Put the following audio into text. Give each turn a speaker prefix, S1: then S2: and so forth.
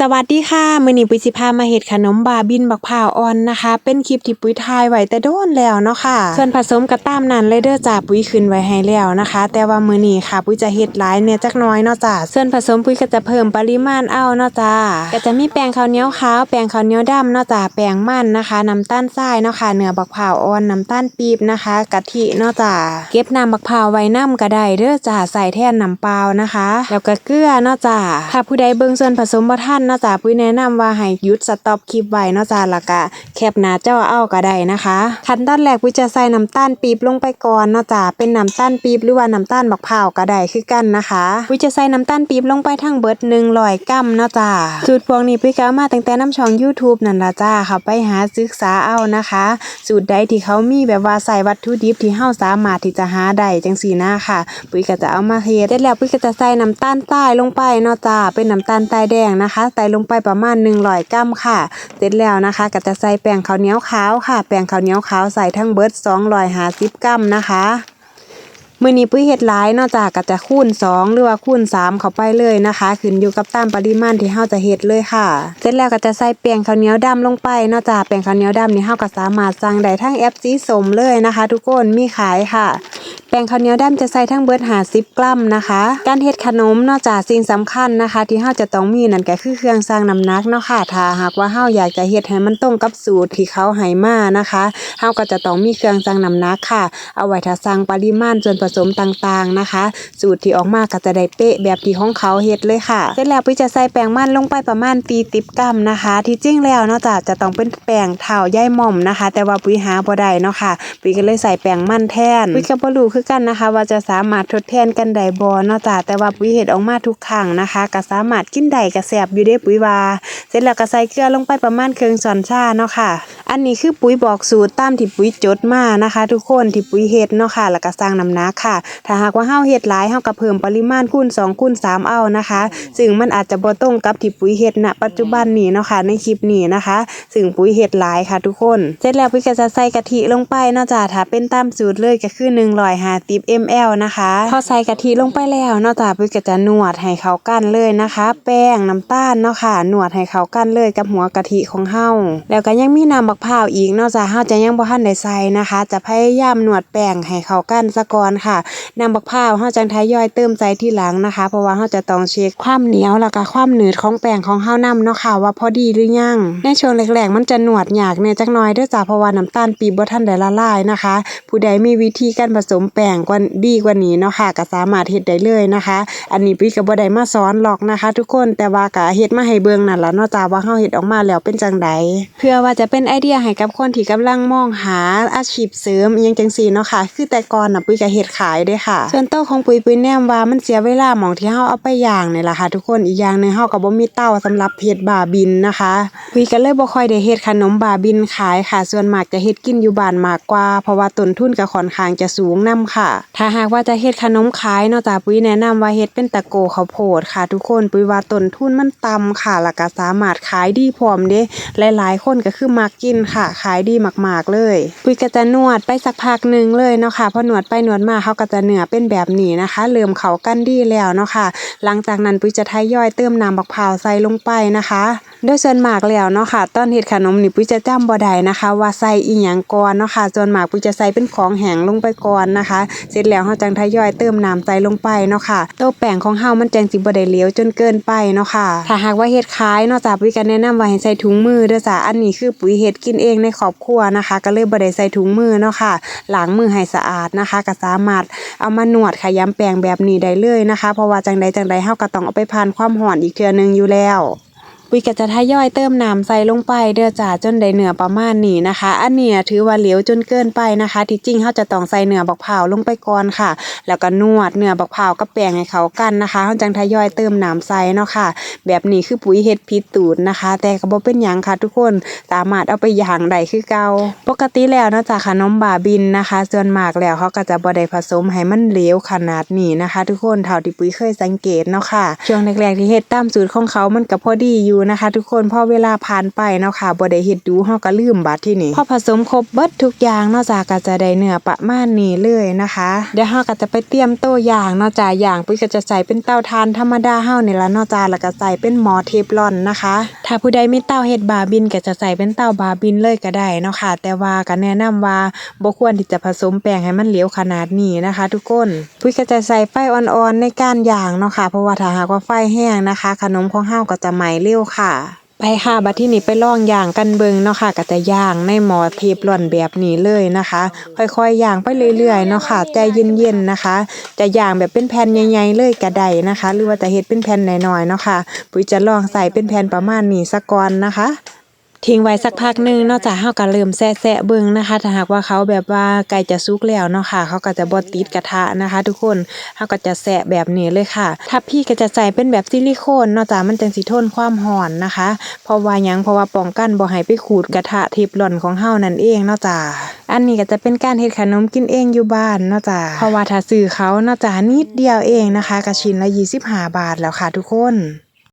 S1: สวัสดีค่ะมื้อนี้ปุ้ยสิพามาเฮ็ดขนมบาบินบักพร้าวอ่อนนะคะ เป็นคลิปที่ปุ้ยถ่ายไว้แต่โดนแล้วเนาะค่ะ ส่วนผสมก็ตามนั้นเลยเด้อจ้าปุ้ยขึ้นไว้ให้แล้วนะคะ แต่ว่ามื้อนี้ค่ะ ปุ้ยจะเฮ็ดหลายเนี่ยจักน้อยเนาะจ้าส่วนผสมปุ้ยก็จะเพิ่มปริมาณเอาเนาะจ้าก็จะมีแป้งข้าวเหนียวขาวแป้งข้าวเหนียวดำเนาะจ้าแป้งมันนะคะน้ำตาลทรายเนาะค่ะเนื้อบักพร้าวอ่อนน้ำตาลปี๊บนะคะกะทิเนาะจ้าเก็บน้ำบักพร้าวไว้น้ำก็ได้เด้อจ้าใส่แทนน้ำเปล่านะคะ แล้วก็เกลือเนาะจ้าถ้าผู้ใดเบิ่งส่วนผสมบ่ทันเนาะจ้าปุ้ยแนะนำว่าให้หยุดสต็อปคลิปไว้เนาะจ้าแล้วก็แคปหน้าจอเอาก็ได้นะคะขั้นตอนแรกปุ้ยจะใส่น้ำตาลปี๊บลงไปก่อนเนาะจ้าเป็นน้ำตาลปี๊บหรือว่าน้ำตาลบักพร้าวก็ได้คือกันนะคะปุ้ยจะใส่น้ำตาลปี๊บลงไปทั้งเบิด100กรัมเนาะจ้าสูตรพวกนี้ปุ้ยก็เอามาตั้งแต่น้ำช่อง YouTube นั่นล่ะจ้าเข้าไปหาศึกษาเอานะคะ สูตรใดที่เขามีแบบว่าใส่วัตถุดิบที่เฮาสามารถที่จะหาได้จังซี่นะค่ะ ปุ้ยก็จะเอามาเฮ็ดเสร็จแล้วปุ้ยก็จะใส่น้ำตาลทรายลงไปเนาะจ้าเป็นน้ำตาลทรายแดงนะคะใส่ลงไปประมาณ100กรัมค่ะ เสร็จแล้วนะคะก็จะใส่แป้งข้าวเหนียวขาวค่ะ แป้งข้าวเหนียวขาวใส่ทั้งเบิด250กรัมนะคะมื้อนี้ปุ้ยเฮ็ดหลายนาะจ้ากก็จะคูณ 2 หรือว่าคูณ 3 เข้าไปเลยนะคะ ขึ้นอยู่กับตามปริมาณที่เฮาจะเฮ็ดเลยค่ะ เสร็จแล้วก็จะใส่แป้งข้าวเหนียวดำลงไปนาะจ้าแป้งข้าวเหนียวดำนี่เฮาก็สามารถสั่งได้ทั้งแอปสีสมเลยนะคะ ทุกคนมีขายค่ะ ป้งข้าวเหนียวดำจะใส่ทั้งเบิด50กรัมนะคะ การเฮ็ดขนมนอกจากสิ่งสำคัญนะคะ ที่เฮาจะต้องมีนั่นก็คือเครื่องชั่งน้ำหนักเนาะค่ะถ้าหากว่าเฮาอยากจะเฮ็ดให้มันตรงกับสูตรที่เขาให้มานะคะเฮาก็จะต้องมีเครื่องชั่งน้ำหนักค่ะ เอาไว้ถ้าสั่งปริมาณส่วนผสมต่างๆนะคะ สูตรที่ออกมาก็จะได้เป๊ะแบบที่ของเขาเฮ็ดเลยค่ะ เสร็จแล้วปุ้ยจะใส่แป้งมันลงไปประมาณ40กรัมนะคะ ที่จริงแล้วเนาะจ้ะจะต้องเป็นแป้งเท่าย่ายหม่อมนะคะ แต่ว่าปุ้ยหาบ่ได้เนาะค่ะปุ้ยก็เลยใส่แป้งมันแทนปุ้ยก็บ่รู้คือกันนะคะ ว่าจะสามารถทดแทนกันได้บ่เนาะจ้ะแต่ว่าปุ๋ยเห็ดออกมาทุกครั้งนะคะก็สามารถกินได้ก็แซ่บอยู่เด้ปุ๋ยว่า เสร็จแล้วก็ใส่เกลือลงไปประมาณครึ่งช้อนชาเนาะค่ะ อันนี้คือปุ๋ยบอกสูตรตามที่ปุ๋ยจดมานะคะ ทุกคนที่ปุ๋ยเฮ็ดเนาะค่ะแล้วก็สร้างน้ำหนักค่ะ ถ้าหากว่าเฮาเฮ็ดหลายเฮาก็เพิ่มปริมาณคูณ2คูณ3เอานะคะ ซึ่งมันอาจจะบ่ตรงกับที่ปุ๋ยเฮ็ดณปัจจุบันนี้เนาะค่ะในคลิปนี้นะคะ ซึ่งปุ๋ยเฮ็ดหลายค่ะ ทุกคน เสร็จแล้วปุ๋ยก็จะใส่กะทิลงไปเนาะจ้ะถ้าเป็นตามสูตรเลยก็คือ150 ml นะคะพอใส่กะทิลงไปแล้วเนาะจ้ะปุ๋ยก็จะนวดให้เข้ากันเลยนะคะ แป้งน้ำตาลเนาะค่ะนวดให้เข้ากันเลยกับหัวกะทิของเฮาแล้วก็ยังมีน้ำบักพร้าวอีกนอกจากเฮาจะยังบ่ทันได้ใส่นะคะ จะพยายามนวดแป้งให้เข้ากันซะก่อนค่ะน้ำบักพร้าวเฮาจังทยอยเติมใส่ทีหลังนะคะ เพราะว่าเฮาจะต้องเช็คความเหนียวแล้วก็ความหนืดของแป้งของเฮานำเนาะค่ะว่าพอดีหรือยัง ในช่วงแรกๆมันจะนวดยากแน่จักหน่อยเด้อจ้ะเพราะว่าน้ำตาลปี๊บบ่ทันได้ละลายนะคะ ผู้ใดมีวิธีการผสมแป้งกว่าดีกว่านี้เนาะค่ะก็สามารถเฮ็ดได้เลยนะคะ อันนี้พี่ก็บ่ได้มาสอนหรอกนะคะ ทุกคนแต่ว่าก็เฮ็ดมาให้เบิ่งนั่นล่ะเนาะจ้ะว่าเฮาเฮ็ดออกมาแล้วเป็นจังไดเพื่อว่าจะเป็นไอเดียยให้กับคนที่กำลังมองหาอาชีพเสริมอีหยังจังซี่เนาะค่ะ คือแต่ก่อนน่ะปุ้ยก็เฮ็ดขายเด้ค่ะ ส่วนโต๊ะของปุ้ยปุ้ยแนมว่ามันเสียเวลาหมองที่เฮาเอาไปย่างนี่ล่ะค่ะ ทุกคนอีกอย่างหนึงเฮาก็บ่มีเตาสำหรับเฮ็ดบาบินนะคะปุ้ยก็เลยบ่ค่อยได้เฮ็ดขนมบาบินขายค่ะ ส่วนมากจะเฮ็ดกินอยู่บ้านมากกว่า เพราะว่าต้นทุนก็ค่อนข้างจะสูงนํค่ะ ถ้าหากว่าจะเฮ็ดขนมขายเนาะจ้ะปุ้ยแนะนำว่าเฮ็ดเป็นตะโกข้าวโพดค่ะ ทุกคนปุ้ยว่าต้นทุนมันต่ำค่ะแล้วก็สามารถขายดีพร้อมเด้หลายๆคนก็คือมักกินค่ะ ขายดีมาก ๆ เลยปุ้ยก็จะนวดไปสักพักหนึ่งเลยเนาะค่ะพอนวดไปนวดมาเขาก็จะเหนือเป็นแบบนี้นะคะเริ่มเขากันดีแล้วเนาะค่ะ หลังจากนั้นปุ้ยจะทยอยเติมน้ำบักพร้าวใส่ลงไปนะคะ โดยส่วนมากแล้วเนาะค่ะตอนเฮ็ดขนมนี่ปุ้ยจะจำบ่ได้นะคะ ว่าใส่อีหยังก่อนเนาะค่ะส่วนมากปุ้ยจะใส่เป็นของแห้งลงไปก่อนนะคะ เสร็จแล้วเฮาจังทยอยเติมน้ำใส่ลงไปเนาะค่ะโต๊ะแป้งของเฮามันจังสิบ่ได้เหลวจนเกินไปเนาะค่ะถ้าหากว่าเฮ็ดขายเนาะจ้ะปุ้ยก็แนะนำว่าให้ใส่ถุงมือเด้อจ้ะอันนี้คือปุ๋ยเฮ็ดกินเองในครอบครัวนะคะ ก็เลยบ่ได้ใส่ถุงมือเนาะค่ะล้างมือให้สะอาดนะคะก็สามารถเอามานวดขยำแป้งแบบนี้ได้เลยนะคะ เพราะว่าจังใดจังใดเฮาก็ต้องเอาไปผ่านความร้อนอีกเทื่อนึงอยู่แล้ว ปุ้ยก็จะทยอยเติมน้ำใส่ลงไปเด้อจ้าจนได้เนื้อประมาณนี้นะคะ อันเนี้ยถือว่าเหลวจนเกินไปนะคะ ที่จริงเขาจะต้องใส่เนื้อบักเผาลงไปก่อนค่ะ แล้วก็นวดเนื้อบักเผากับแป้งให้เข้ากันนะคะเขาจังทยอยเติมน้ำใส่เนาะค่ะ แบบนี้คือปุ๋ยเฮ็ดผิดตูดนะคะ แต่ก็บ่เป็นหยังค่ะทุกคนสามารถเอาไปย่างได้คือเกาปกติแล้วเนาะจากขนมบาบินนะคะ ส่วนมากแล้วเขาก็จะบ่ได้ผสมให้มันเหลวขนาดนี้นะคะ ทุกคนเท่าที่ปุ๋ยเคยสังเกตเนาะค่ะช่วงแรกๆที่เฮ็ดตามสูตรของเขามันก็พอดีอยู่นะคะทุกคนพอเวลาผ่านไปเนาะค่ะบ่ได้เฮ็ดดูเฮาก็ลืมบัดที่นี่พอผสมครบเบิดทุกอย่างเนาะจ้าก็จะได้เนื้อประมาณนี้เลยนะคะเดี๋ยวเฮาก็จะไปเตรียมโต๊ะย่างเนาะจ้าย่างปุ้ยก็จะใส่เป็นเตาถ่านธรรมดาเฮานี่ละเนาะจ้าแล้วก็ใส่เป็นหม้อเทฟลอนนะคะ ถ้าผู้ใดมีเตาเฮ็ดบาบินก็จะใส่เป็นเตาบาบินเลยก็ได้เนาะค่ะ แต่ว่าก็แนะนำว่าบ่ควรที่จะผสมแป้งให้มันเหลวขนาดนี้นะคะ ทุกคนปุ้ยก็จะใส่ไฟอ่อนๆในการย่างเนาะค่ะเพราะว่าถ้าหากว่าไฟแห้งนะคะ ขนมของเฮาก็จะไหม้เร็วค่ะ ไปค่ะบัดที่นี่ไปลองย่างกันเบิงเนาะค่ะก็จะย่างในหม้อเทฟลอนแบบนี้เลยนะคะ ค่อยๆย่างไปเรื่อยๆเนาะค่ะใจเย็นๆนะคะ จะย่างแบบเป็นแผ่นใหญ่ๆเลยก็ได้นะคะ หรือว่าจะเฮ็ดเป็นแผ่นน้อยๆเนาะค่ะปุ๋ยจะลองใส่เป็นแผ่นประมาณนี้สักก่อนนะคะ ทิ้งไว้สักพักหนึงนอกจากเฮาก็เริ่มแซะๆเบิ่งนะคะ ถ้าหากว่าเขาแบบว่าใกล้จะสุกแล้วเนาะค่ะเขาก็จะบ่ติดกระทะนะคะ ทุกคนเฮาก็จะแซะแบบนี้เลยค่ะถ้าพี่ก็จะใส่เป็นแบบซิลิโคนนาะจ้ะมันจังสิทนความร้อนนะคะ เพราะว่าหยังเพราะว่าป้องกันบ่ให้ไปขูดกระทะเทฟลอนของเฮานั่นเองเนาะจ้ะอันนี้ก็จะเป็นการเฮ็ดขนมกินเองอยู่บ้านเนาะจ้ะเพราะว่าถ้าซื้อเขาเนาะจ้ะนิดเดียวเองนะคะก็ชิ้นละ25 บาทแล้วค่ะทุกคน